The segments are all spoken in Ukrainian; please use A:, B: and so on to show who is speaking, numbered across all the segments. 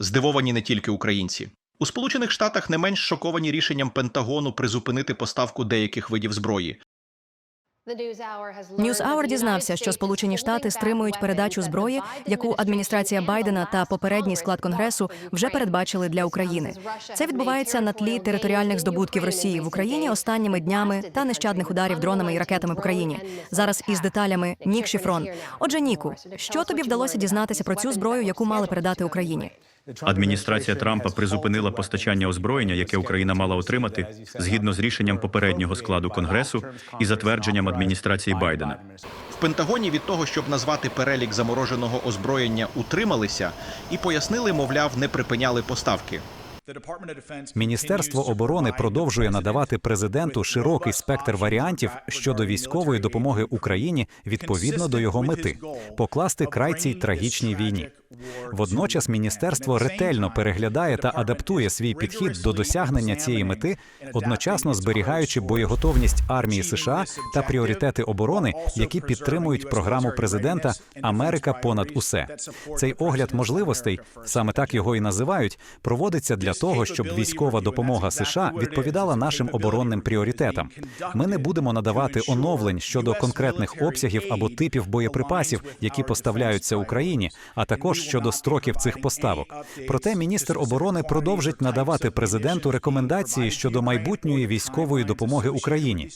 A: Здивовані не тільки українці. У Сполучених Штатах не менш шоковані рішенням Пентагону призупинити поставку деяких видів зброї.
B: NewsHour дізнався, що Сполучені Штати стримують передачу зброї, яку адміністрація Байдена та попередній склад конгресу вже передбачили для України. Це відбувається на тлі територіальних здобутків Росії в Україні останніми днями та нещадних ударів дронами і ракетами по країні. Зараз із деталями Нік Шіфрон. Отже, Ніку, що тобі вдалося дізнатися про цю зброю, яку мали передати Україні?
C: Адміністрація Трампа призупинила постачання озброєння, яке Україна мала отримати, згідно з рішенням попереднього складу конгресу і затвердженням адміністрації Байдена.
A: В Пентагоні від того, щоб назвати перелік замороженого озброєння, утрималися і пояснили, мовляв, не припиняли поставки.
D: Міністерство оборони продовжує надавати президенту широкий спектр варіантів щодо військової допомоги Україні відповідно до його мети покласти край цій трагічній війні. Водночас міністерство ретельно переглядає та адаптує свій підхід до досягнення цієї мети, одночасно зберігаючи боєготовність армії США та пріоритети оборони, які підтримують програму президента Америка понад усе. Цей огляд можливостей, саме так його і називають, проводиться для того, щоб військова допомога США відповідала нашим оборонним пріоритетам. Ми не будемо надавати оновлень щодо конкретних обсягів або типів боєприпасів, які поставляються Україні, а також щодо строків цих поставок. Проте міністр оборони продовжить надавати президенту рекомендації щодо майбутньої військової допомоги Україні.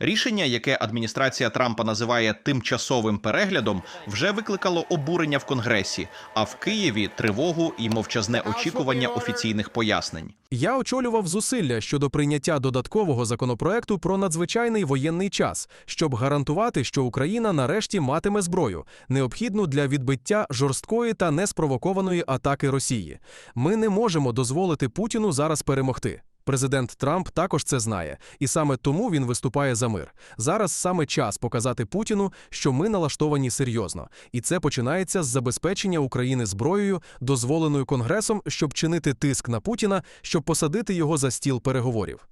A: Рішення, яке адміністрація Трампа називає тимчасовим переглядом, вже викликало обурення в Конгресі, а в Києві тривогу і мовчазне очікування офіційних пояснень.
E: Я очолював зусилля щодо прийняття додаткового законопроекту про надзвичайний воєнний час, щоб гарантувати, що Україна нарешті матиме зброю, необхідну для відбиття жорсткої та неспровокованої атаки Росії. Ми не можемо дозволити Путіну зараз перемогти. Президент Трамп також це знає, і саме тому він виступає за мир. Зараз саме час показати Путіну, що ми налаштовані серйозно, і це починається з забезпечення України зброєю, дозволеною Конгресом, щоб чинити тиск на Путіна, щоб посадити його за стіл переговорів.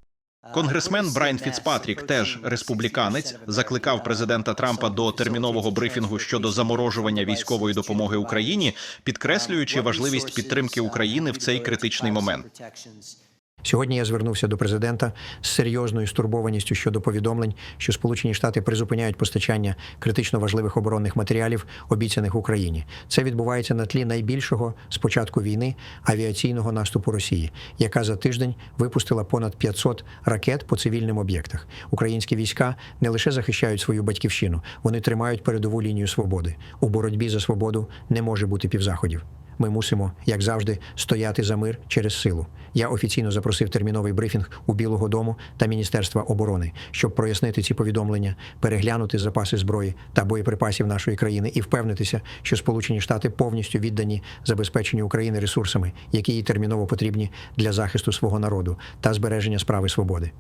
A: Конгресмен Брайан Фіцпатрік, теж республіканець, закликав президента Трампа до термінового брифінгу щодо заморожування військової допомоги Україні, підкреслюючи важливість підтримки України в цей критичний момент.
F: Сьогодні я звернувся до президента з серйозною стурбованістю щодо повідомлень, що Сполучені Штати призупиняють постачання критично важливих оборонних матеріалів, обіцяних Україні. Це відбувається на тлі найбільшого з початку війни авіаційного наступу Росії, яка за тиждень випустила понад 500 ракет по цивільним об'єктах. Українські війська не лише захищають свою батьківщину, вони тримають передову лінію свободи. У боротьбі за свободу не може бути півзаходів. Ми мусимо, як завжди, стояти за мир через силу. Я офіційно запросив терміновий брифінг у Білого Дому та Міністерства оборони, щоб прояснити ці повідомлення, переглянути запаси зброї та боєприпасів нашої країни і впевнитися, що Сполучені Штати повністю віддані забезпеченню України ресурсами, які їй терміново потрібні для захисту свого народу та збереження справи свободи.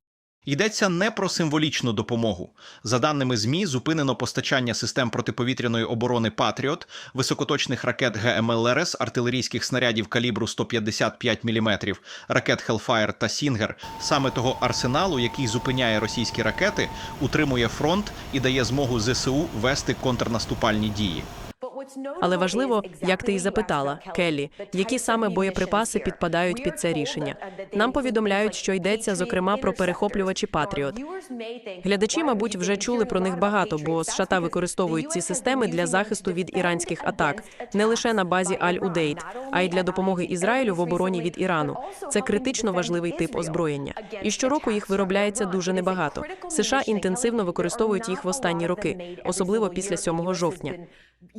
A: Йдеться не про символічну допомогу. За даними ЗМІ, зупинено постачання систем протиповітряної оборони Патріот, високоточних ракет ГМЛРС, артилерійських снарядів калібру 155 мм, ракет Hellfire та Сінгер, саме того арсеналу, який зупиняє російські ракети, утримує фронт і дає змогу ЗСУ вести контрнаступальні дії.
B: Але важливо, як ти і запитала, Келлі, які саме боєприпаси підпадають під це рішення. Нам повідомляють, що йдеться зокрема про перехоплювачі Патріот. Глядачі, мабуть, вже чули про них багато, бо США використовують ці системи для захисту від іранських атак не лише на базі Аль-Удейд, а й для допомоги Ізраїлю в обороні від Ірану. Це критично важливий тип озброєння. І щороку їх виробляється дуже небагато. США інтенсивно використовують їх в останні роки, особливо після 7 жовтня.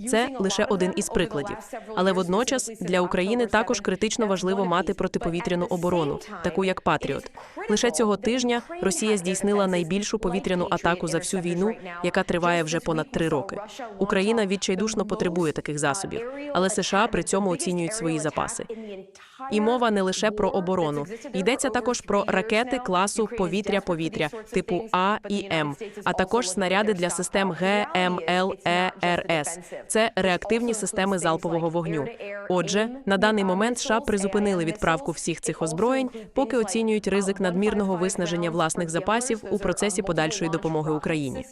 B: Це лише один із прикладів. Але водночас для України також критично важливо мати протиповітряну оборону, таку як Патріот. Лише цього тижня Росія здійснила найбільшу повітряну атаку за всю війну, яка триває вже понад три роки. Україна відчайдушно потребує таких засобів, але США при цьому оцінюють свої запаси. І мова не лише про оборону. Йдеться також про ракети класу повітря-повітря типу А і М, а також снаряди для систем ГМЛЕРС, це реактивні системи залпового вогню. Отже, на даний момент США призупинили відправку всіх цих озброєнь, поки оцінюють ризик надмірного виснаження власних запасів у процесі подальшої допомоги Україні.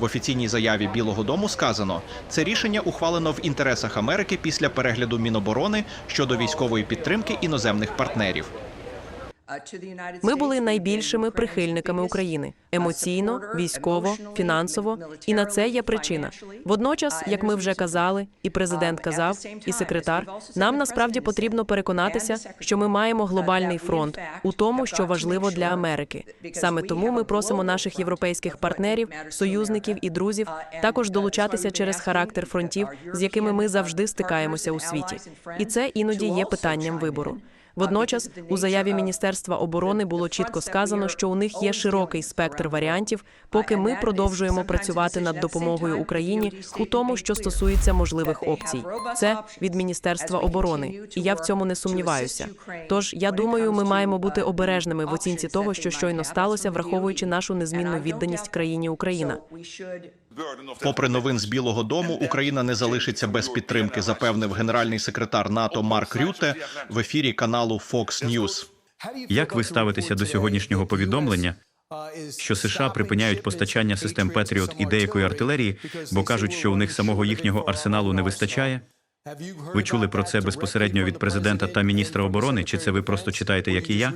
A: В офіційній заяві Білого Дому сказано, це рішення ухвалено в інтересах Америки після перегляду Міноборони щодо військової підтримки іноземних партнерів.
B: Ми були найбільшими прихильниками України емоційно, військово, фінансово, і на це є причина. Водночас, як ми вже казали, і президент казав, і секретар, нам насправді потрібно переконатися, що ми маємо глобальний фронт у тому, що важливо для Америки. Саме тому ми просимо наших європейських партнерів, союзників і друзів також долучатися через характер фронтів, з якими ми завжди стикаємося у світі. І це іноді є питанням вибору. Водночас у заяві Міністерства оборони було чітко сказано, що у них є широкий спектр варіантів, поки ми продовжуємо працювати над допомогою Україні у тому, що стосується можливих опцій. Це від Міністерства оборони, і я в цьому не сумніваюся. Тож я думаю, ми маємо бути обережними в оцінці того, що щойно сталося, враховуючи нашу незмінну відданість країні Україна.
A: Попри новин з Білого Дому, Україна не залишиться без підтримки, запевнив генеральний секретар НАТО Марк Рюте в ефірі каналу Fox News.
C: Як ви ставитеся до сьогоднішнього повідомлення, що США припиняють постачання систем Петріот і деякої артилерії, бо кажуть, що у них самого їхнього арсеналу не вистачає? Ви чули про це безпосередньо від президента та міністра оборони? Чи це ви просто читаєте, як і я?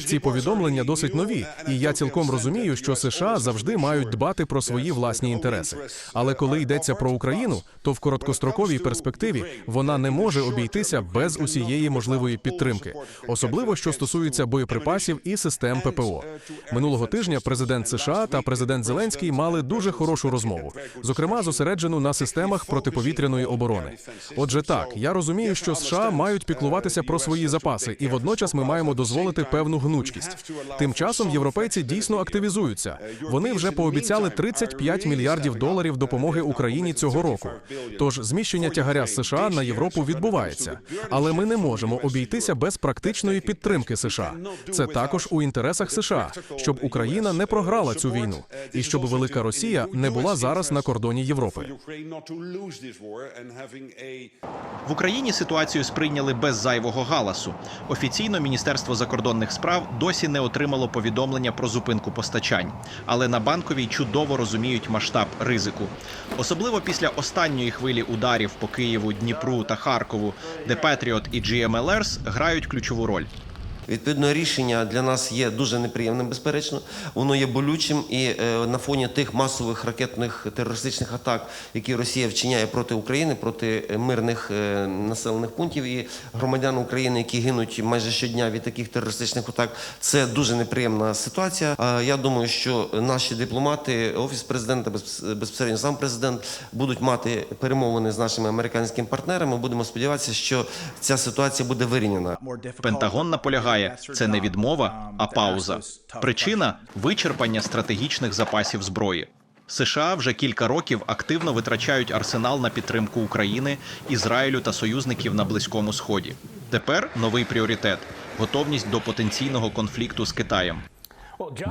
E: Ці повідомлення досить нові, і я цілком розумію, що США завжди мають дбати про свої власні інтереси. Але коли йдеться про Україну, то в короткостроковій перспективі вона не може обійтися без усієї можливої підтримки, особливо що стосується боєприпасів і систем ППО. Минулого тижня президент США та президент Зеленський мали дуже хорошу розмову, зокрема зосереджену на системах протиповітряної оборони. Отже, так я розумію, що США мають піклуватися про свої запаси, і водночас ми маємо дозволити певну гнучкість. Тим часом європейці дійсно активізуються. Вони вже пообіцяли 35 мільярдів доларів допомоги Україні цього року. Тож зміщення тягаря з США на Європу відбувається, але ми не можемо обійтися без практичної підтримки США. Це також у інтересах США, щоб Україна не програла цю війну, і щоб велика Росія не була зараз на кордоні Європи.
A: В Україні ситуацію сприйняли без зайвого галасу. Офіційно Міністерство закордонних справ досі не отримало повідомлення про зупинку постачань, але на банковій чудово розуміють масштаб ризику, особливо після останньої хвилі ударів по Києву, Дніпру та Харкову, де Петріот і GMLRS грають ключову роль.
G: Відповідно, рішення для нас є дуже неприємним, безперечно. Воно є болючим, і е, на фоні тих масових ракетних терористичних атак, які Росія вчиняє проти України, проти е, мирних е, населених пунктів і громадян України, які гинуть майже щодня від таких терористичних атак, це дуже неприємна ситуація. Я думаю, що наші дипломати, офіс президента, безпос- безпосередньо сам президент, будуть мати перемовини з нашими американськими партнерами. Будемо сподіватися, що ця ситуація буде вирівняна.
A: Пентагон наполягає, це не відмова, а пауза. Причина вичерпання стратегічних запасів зброї. США вже кілька років активно витрачають арсенал на підтримку України, Ізраїлю та союзників на Близькому Сході. Тепер новий пріоритет готовність до потенційного конфлікту з Китаєм.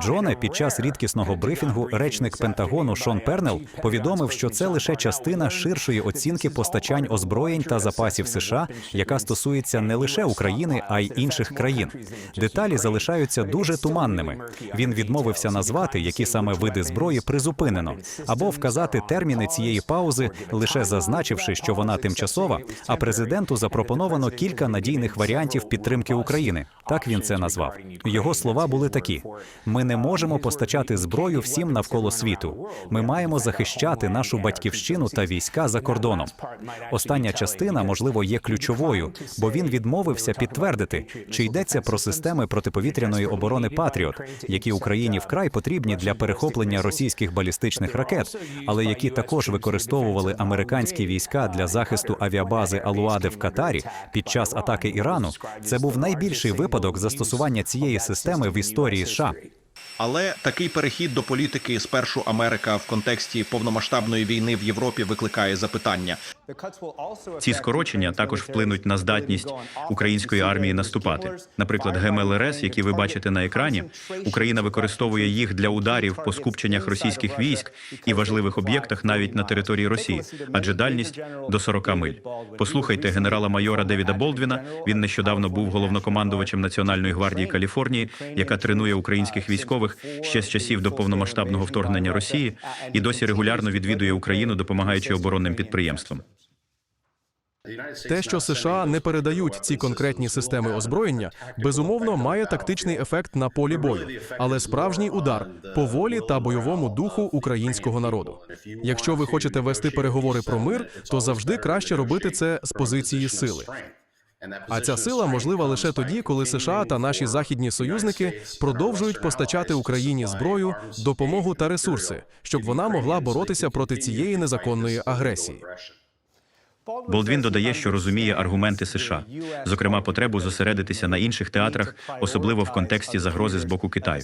D: Джоне, під час рідкісного брифінгу речник Пентагону Шон Пернел повідомив, що це лише частина ширшої оцінки постачань озброєнь та запасів США, яка стосується не лише України, а й інших країн. Деталі залишаються дуже туманними. Він відмовився назвати, які саме види зброї призупинено, або вказати терміни цієї паузи, лише зазначивши, що вона тимчасова. А президенту запропоновано кілька надійних варіантів підтримки України. Так він це назвав. Його слова були такі: ми не можемо постачати зброю всім навколо світу. Ми маємо захищати нашу батьківщину та війська за кордоном. Остання частина, можливо, є ключовою, бо він відмовився підтвердити, чи йдеться про системи протиповітряної оборони Патріот, які Україні вкрай потрібні для перехоплення російських балістичних ракет, але які також використовували американські війська для захисту авіабази Алуади в Катарі під час атаки Ірану. Це був найбільший випадок застосування цієї системи в історії США.
A: Але такий перехід до політики спершу Америка в контексті повномасштабної війни в Європі викликає запитання.
C: Ці скорочення також вплинуть на здатність української армії наступати. Наприклад, ГМЛРС, які ви бачите на екрані, Україна використовує їх для ударів по скупченнях російських військ і важливих об'єктах навіть на території Росії, адже дальність до 40 миль. Послухайте генерала-майора Девіда Болдвіна. Він нещодавно був головнокомандувачем Національної гвардії Каліфорнії, яка тренує українських військових ще з часів до повномасштабного вторгнення Росії і досі регулярно відвідує Україну, допомагаючи оборонним підприємствам.
E: Те, що США не передають ці конкретні системи озброєння, безумовно має тактичний ефект на полі бою, але справжній удар по волі та бойовому духу українського народу. Якщо ви хочете вести переговори про мир, то завжди краще робити це з позиції сили. А ця сила можлива лише тоді, коли США та наші західні союзники продовжують постачати Україні зброю, допомогу та ресурси, щоб вона могла боротися проти цієї незаконної агресії.
C: Болдвін додає, що розуміє аргументи США, зокрема потребу зосередитися на інших театрах, особливо в контексті загрози з боку Китаю.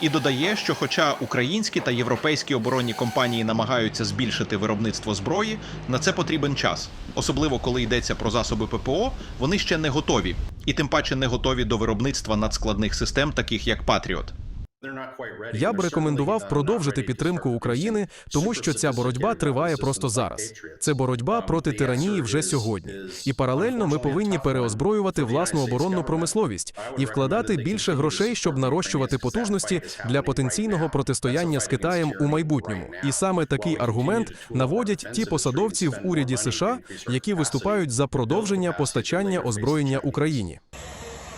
A: І додає, що, хоча українські та європейські оборонні компанії намагаються збільшити виробництво зброї, на це потрібен час. Особливо коли йдеться про засоби ППО, вони ще не готові, і тим паче не готові до виробництва надскладних систем, таких як Патріот.
E: Я б рекомендував продовжити підтримку України, тому що ця боротьба триває просто зараз. Це боротьба проти тиранії вже сьогодні. І паралельно ми повинні переозброювати власну оборонну промисловість і вкладати більше грошей, щоб нарощувати потужності для потенційного протистояння з Китаєм у майбутньому. І саме такий аргумент наводять ті посадовці в уряді США, які виступають за продовження постачання озброєння Україні.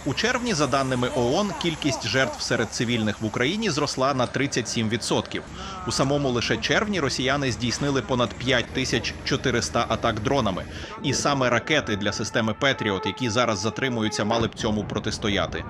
A: У червні, за даними ООН, кількість жертв серед цивільних в Україні зросла на 37%. У самому лише червні росіяни здійснили понад 5400 атак дронами. І саме ракети для системи Петріот, які зараз затримуються, мали б цьому протистояти.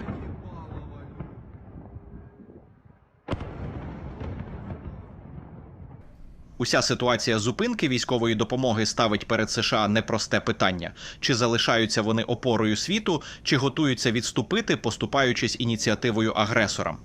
A: Уся ситуація зупинки військової допомоги ставить перед США непросте питання: чи залишаються вони опорою світу, чи готуються відступити, поступаючись ініціативою агресорам.